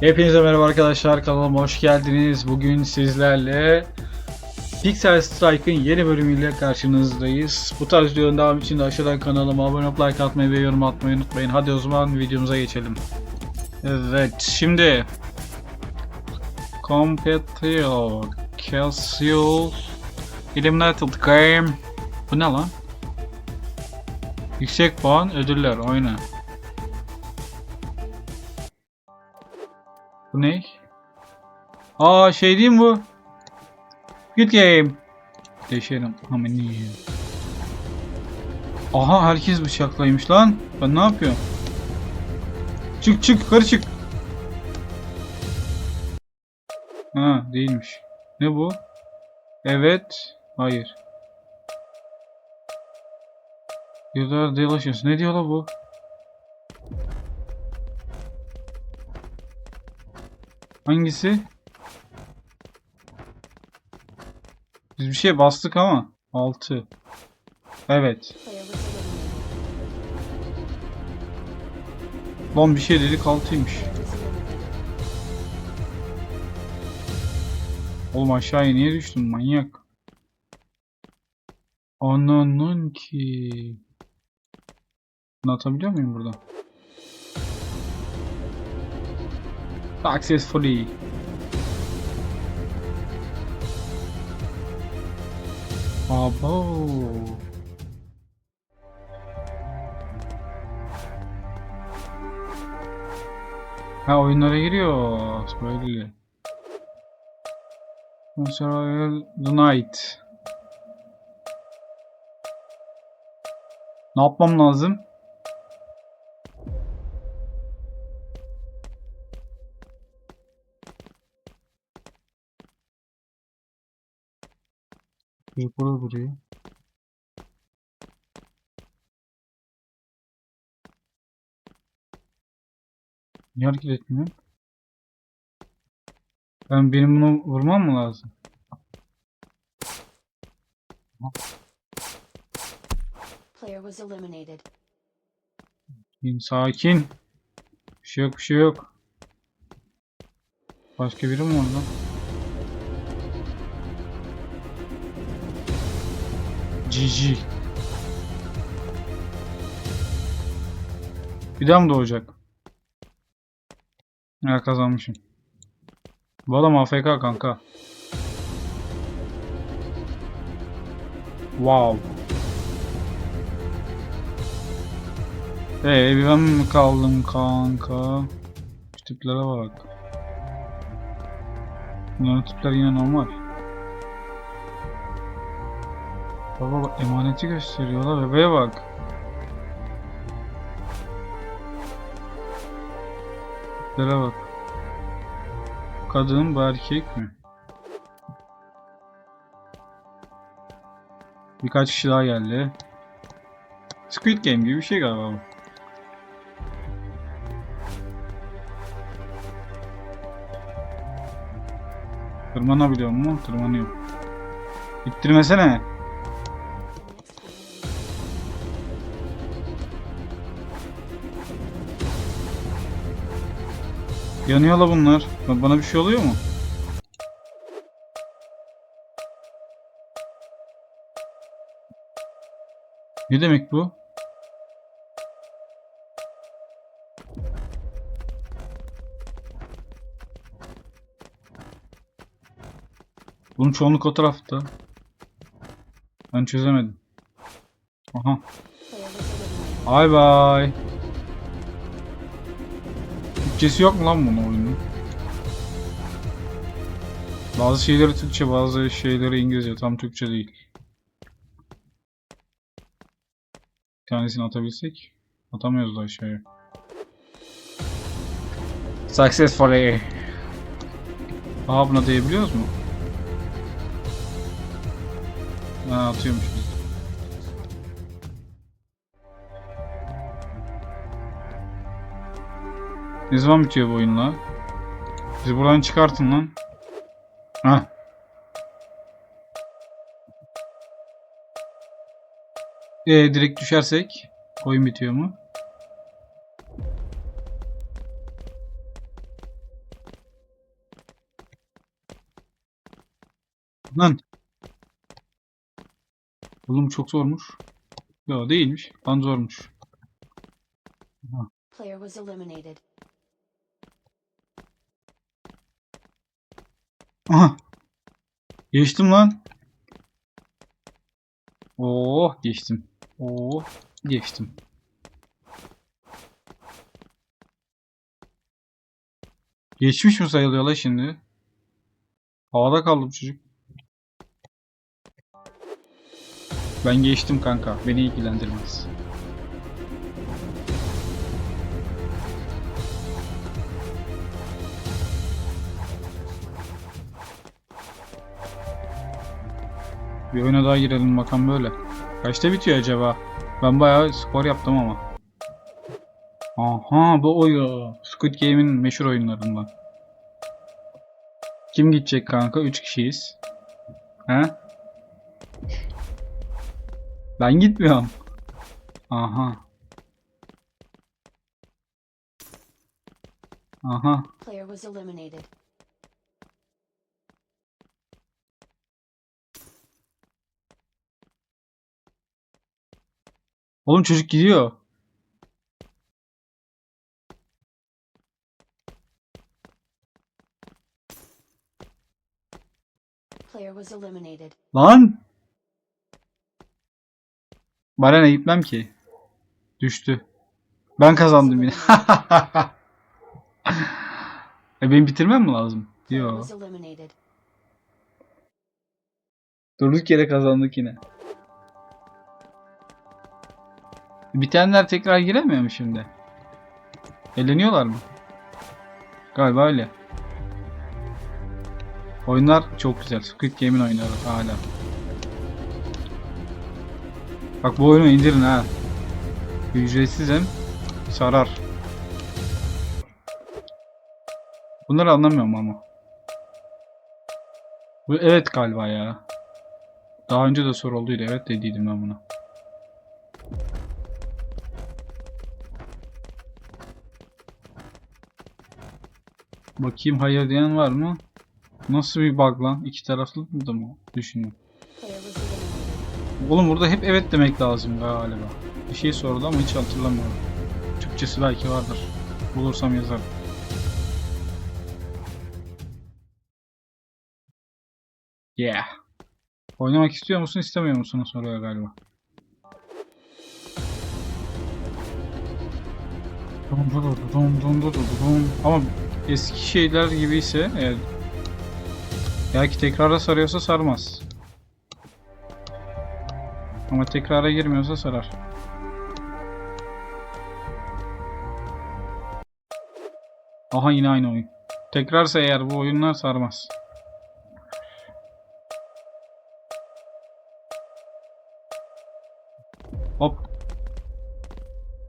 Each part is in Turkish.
Hepinize merhaba arkadaşlar kanalıma hoş geldiniz. Bugün sizlerle Pixel Strike'ın yeni bölümüyle karşınızdayız. Bu tarz videonun devamı için de aşağıdan kanalıma abone olup like atmayı ve yorum atmayı unutmayın. Hadi o zaman videomuza geçelim. Evet şimdi Competitor Castle Eliminated Game Bu ne lan? Yüksek puan ödüller oyna. Bu ne? Aa şey değil mi bu? Good game. Değişelim. Aman iyi. Aha herkes bıçaklaymış lan. Ben ne yapıyorum? Çık çık yukarı çık. Ha değilmiş. Ne bu? Evet. Hayır. Yıllar delicious. Ne diyor la bu? Hangisi? Biz bir şey bastık ama. 6. Evet. Lan bir şey dedik 6'ymış. Oğlum aşağıya niye düştün manyak? Ananın ki. Bunu atabiliyor muyum buradan? Successfully. Abo. Ha oyunlara giriyor. Böyle. Survival the Night. Ne yapmam lazım? Burada duruyor. Niye hareket etmiyor? Ben benim bunu vurmam mı lazım? Player was eliminated. Sakin, sakin. Bir şey yok, bir şey yok. Başka biri mi var GG. Bir daha mı doğacak? Ya kazanmışım. Bu adam AFK kanka. Wow. Ee bir ben mi kaldım kanka? Şu tiplere bak. Bunların tipler yine normal. Baba bak emaneti gösteriyorlar bebeğe bak. Tiplere bak. Kadın bu erkek mi? Birkaç kişi daha geldi. Squid Game gibi bir şey galiba bu. Tırmanabiliyor mu? Tırmanıyor. İttirmesene. Yanıyor la bunlar. Ba- Bana bir şey oluyor mu? Ne demek bu? Bunun çoğunluk o tarafta. Ben çözemedim. Aha. Bay bay. Türkçesi yok mu lan bunun oyunun? Bazı şeyleri Türkçe, bazı şeyleri İngilizce. Tam Türkçe değil. Bir tanesini atabilsek. Atamıyoruz da aşağıya. Successfully. Aha buna değebiliyoruz mu? Ha atıyormuş Ne zaman bitiyor bu oyunla? Bizi buradan çıkartın lan. Ha. Ee, direkt düşersek oyun bitiyor mu? Lan. Oğlum çok zormuş. Yo değilmiş. Lan zormuş. Aha. Player was eliminated. Aha. Geçtim lan. Oh geçtim. Oh geçtim. Geçmiş mi sayılıyor la şimdi? Havada kaldı bu çocuk. Ben geçtim kanka. Beni ilgilendirmez. Bir oyuna daha girelim bakalım böyle. Kaçta bitiyor acaba? Ben bayağı skor yaptım ama. Aha bu oyun. Squid Game'in meşhur oyunlarından. Kim gidecek kanka? 3 kişiyiz. He? Ben gitmiyorum. Aha. Aha. Player was eliminated. Oğlum çocuk gidiyor. Lan! Bana ne gitmem ki? Düştü. Ben kazandım yine. e benim bitirmem mi lazım? Player Yo. was eliminated. Durduk yere kazandık yine. Bitenler tekrar giremiyor mu şimdi? Eleniyorlar mı? Galiba öyle. Oyunlar çok güzel. Squid Game'in oyunları hala. Bak bu oyunu indirin ha. Ücretsiz sarar. Bunları anlamıyorum ama. Bu evet galiba ya. Daha önce de sorulduydu. Evet dediydim ben buna. Bakayım hayır diyen var mı? Nasıl bir bug lan? İki taraflı mı da mı? Eliminated. Oğlum burada hep evet demek lazım galiba. Bir şey sordu ama hiç hatırlamıyorum. Türkçesi belki vardır. Bulursam yazarım. Yeah. Oynamak istiyor musun istemiyor musun soruyor galiba. Ama eski şeyler gibiyse eğer belki tekrara sarıyorsa sarmaz. Ama tekrara girmiyorsa sarar. Aha yine aynı oyun. Tekrarsa eğer bu oyunlar sarmaz. Hop.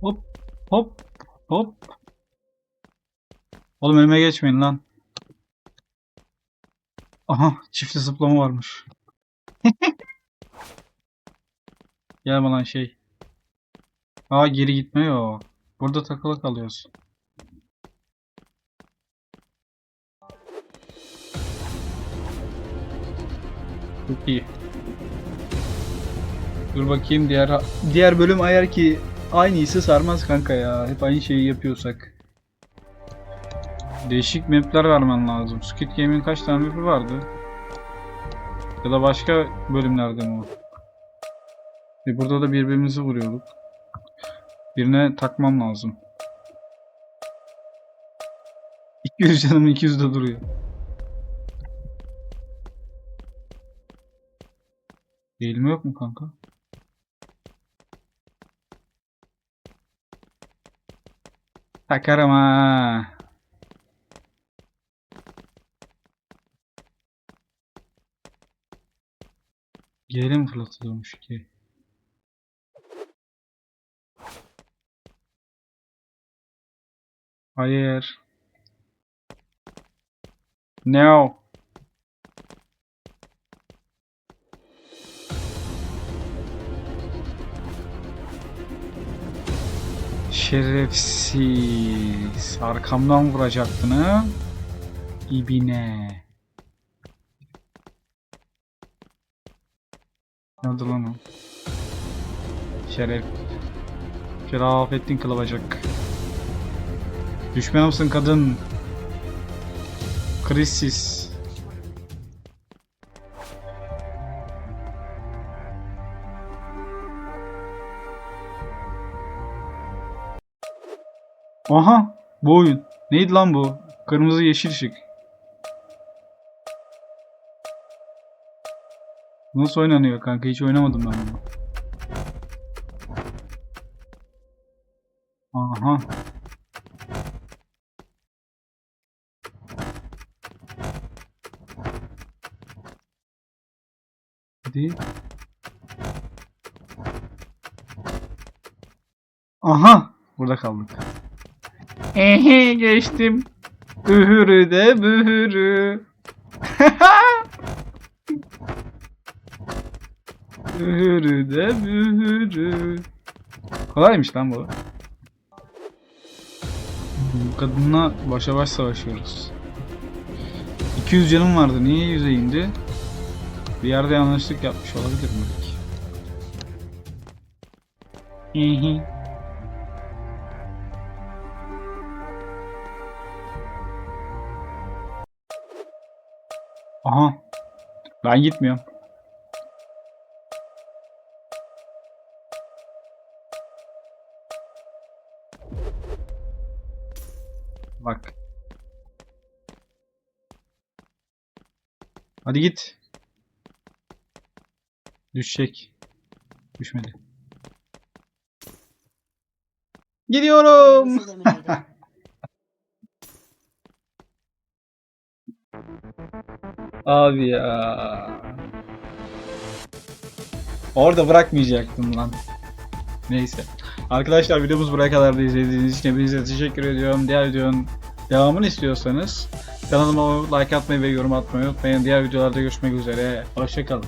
Hop. Hop. Hop. Oğlum önüme geçmeyin lan. Aha çiftli zıplama varmış. Gel lan şey. Aa geri gitmiyor. Burada takılı kalıyoruz. Çok iyi. Dur bakayım diğer diğer bölüm ayar ki aynıysa sarmaz kanka ya. Hep aynı şeyi yapıyorsak. Değişik mapler vermen lazım. Squid Game'in kaç tane map'i vardı? Ya da başka bölümlerde mi o? E burada da birbirimizi vuruyorduk. Birine takmam lazım. 200 canım 200 de duruyor. Eğilme yok mu kanka? Takarım ha. Geri mi fırlatılıyormuş ki? Hayır. No. Şerefsiz. Arkamdan vuracaktın ha? İbine. Nerede lan o? Şeref. Şerafettin Kılıbacak. Düşman mısın kadın? Krisis. Aha! Bu oyun. Neydi lan bu? Kırmızı yeşil ışık. Nasıl oynanıyor kanka? Hiç oynamadım ben bunu. Aha. Hadi. Aha! Burada kaldık. Ehe geçtim. Ühürü de bühürü. Ühürü de bühürü. Kolaymış lan bu. Bu kadınla başa baş savaşıyoruz. 200 canım vardı. Niye 100'e indi? Bir yerde yanlışlık yapmış olabilir mi? Hihi. Aha. Ben gitmiyorum. Hadi git. Düşecek. Düşmedi. Gidiyorum. Abi ya. Orada bırakmayacaktım lan. Neyse. Arkadaşlar videomuz buraya kadar da izlediğiniz için hepinize teşekkür ediyorum. Diğer videonun devamını istiyorsanız kanalıma like atmayı ve yorum atmayı unutmayın. Diğer videolarda görüşmek üzere. Hoşçakalın.